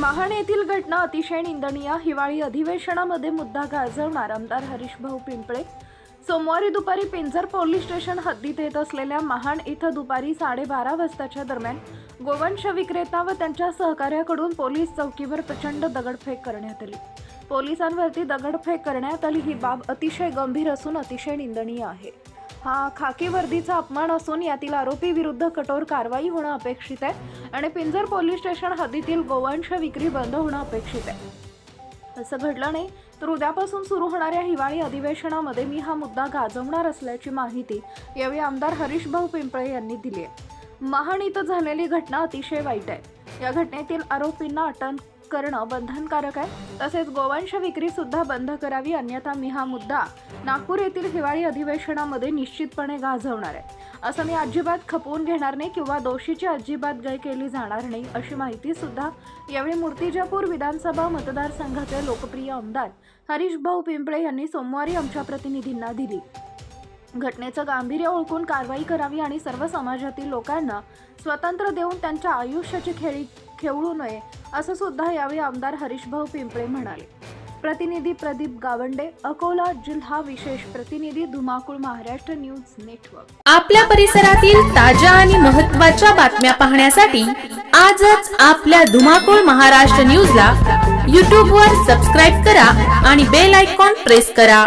महाड येथील घटना अतिशय निंदनीय. हिवाळी अधिवेशनामध्ये मुद्दा गाजवणार आमदार हरीशभाऊ पिंपळे. सोमवारी दुपारी पिंजर पोलीस स्टेशन हद्दीत येत असलेल्या महाड इथं दुपारी साडेबारा वाजताच्या दरम्यान गोवंश विक्रेता व त्यांच्या सहकार्याकडून पोलीस चौकीवर प्रचंड दगडफेक करण्यात आली. पोलिसांवरती दगडफेक करण्यात आली ही बाब अतिशय गंभीर असून अतिशय निंदनीय आहे. हा खाकी वर्दीचा अपमान असून यातील आरोपी विरुद्ध कठोर कारवाई होणं अपेक्षित आहे आणि पिंजर पोलीस स्टेशन हद्दीतील गोवंश विक्री बंद होणं अपेक्षित आहे. असं घडलं नाही तर उद्यापासून सुरू होणाऱ्या हिवाळी अधिवेशनामध्ये मी हा मुद्दा गाजवणार असल्याची माहिती यावेळी आमदार हरीशभाऊ पिंपळे यांनी दिली आहे. महाड इथं झालेली घटना अतिशय वाईट आहे. या घटनेतील आरोपींना अटक करणं बंधनकारक आहे. तसेच गोवंश विक्री सुद्धा बंद करावी अन्यथा मी हा मुद्दा नागपूर येथील हिवाळी अधिवेशनामध्ये निश्चितपणे गाजवणार आहे. असं मी अजिबात खपवून घेणार नाही किंवा दोषीची अजिबात गय केली जाणार नाही अशी माहिती सुद्धा यावेळी मूर्तिजापूर विधानसभा मतदारसंघाचे लोकप्रिय आमदार हरीश भाऊ पिंपळे यांनी सोमवारी आमच्या प्रतिनिधींना दिली. घटनेचं गांभीर्य ओळखून कारवाई करावी आणि सर्व समाजातील लोकांना स्वतंत्र देऊन त्यांच्या आयुष्याची खेळी खेळू नये असं सुद्धा यावेळी आमदार हरीशभाऊ पिंपळे म्हणाले. प्रतिनिधी प्रदीप गावंडे अकोला जिल्हा विशेष प्रतिनिधी धुमाकूळ महाराष्ट्र न्यूज नेटवर्क. आपल्या परिसरातील ताज्या आणि महत्त्वाच्या बातम्या पाहण्यासाठी आजच आपल्या धुमाकूळ महाराष्ट्र न्यूजला यूट्यूबवर सबस्क्राईब करा आणि बेल आयकॉन प्रेस करा.